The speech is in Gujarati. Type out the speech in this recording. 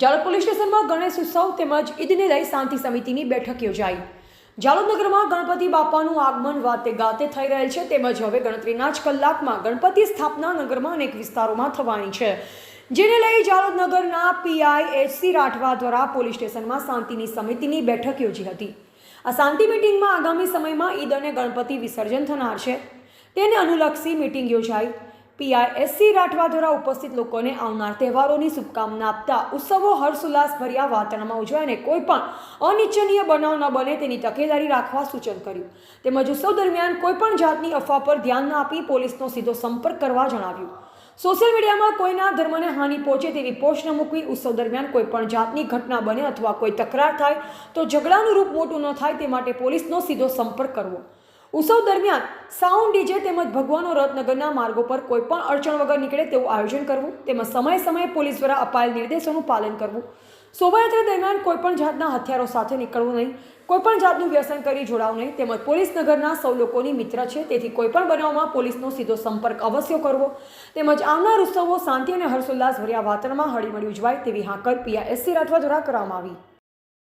જાલોદ પોલીસ સ્ટેશનમાં ગણેશ ઉત્સવ તેમજ ઈદને લઈ શાંતિ સમિતિની બેઠક યોજાઈ. જાલોદનગરમાં ગણપતિ બાપાનું આગમન વાતે ગાતે થઈ રહેલ છે, તેમજ હવે ગણતરીના જ કલાકમાં ગણપતિ સ્થાપના નગરમાં અનેક વિસ્તારોમાં થવાની છે. જેને લઈ જાલોદનગરના પીઆઈ એચસી રાઠવા દ્વારા પોલીસ સ્ટેશનમાં શાંતિની સમિતિની બેઠક યોજી હતી. આ શાંતિ મિટિંગમાં આગામી સમયમાં ઈદ અને ગણપતિ વિસર્જન થનાર છે. તેને અનુલક્ષી મિટિંગ યોજાઈ. પીઆઈ એસસી રાઠવા દ્વારા ઉપસ્થિત લોકોને આવનાર તહેવારોની શુભકામના આપતા ઉત્સવો હર્ષોલ્લાસ ભર્યા વાતાવરણમાં ઉજવાય અને કોઈ પણ અનિચ્છનીય બનાવ ન બને તેની તકેદારી રાખવા સૂચન કર્યું. તેમજ ઉત્સવ દરમિયાન કોઈ પણ જાતની અફવા પર ધ્યાન ન આપી પોલીસનો સીધો સંપર્ક કરવા જણાવ્યું. સોશિયલ મીડિયામાં કોઈના ધર્મને હાનિ પહોંચે તેવી પોસ્ટ ન મૂકવી, ઉત્સવ દરમિયાન કોઈ પણ જાતની ઘટના બને અથવા કોઈ તકરાર થાય તો ઝઘડાનું રૂપ મોટું ન થાય તે માટે પોલીસનો સીધો સંપર્ક કરવો. ઉત્સવ દરમિયાન સાઉન્ડ ડીજે તેમજ ભગવાનો રથનગરના માર્ગો પર કોઈ પણ અડચણ વગર નીકળે તેવું આયોજન કરવું, તેમજ સમયે સમયે પોલીસ દ્વારા અપાયેલ નિર્દેશોનું પાલન કરવું. શોભાયાત્રા દરમિયાન કોઈપણ જાતના હથિયારો સાથે નીકળવું નહીં કોઈપણ જાતનું વ્યસન કરી જોડાવું નહીં, તેમજ પોલીસ નગરના સૌ લોકોની મિત્ર છે, તેથી કોઈપણ બનાવમાં પોલીસનો સીધો સંપર્ક અવશ્ય કરવો. તેમજ આવનાર ઉત્સવો શાંતિ અને હર્ષોલ્લાસ ભર્યા વાતાવરણમાં હળીમળી ઉજવાય તેવી હાકલ પીઆઈએસસી રાઠવા દ્વારા કરવામાં આવી.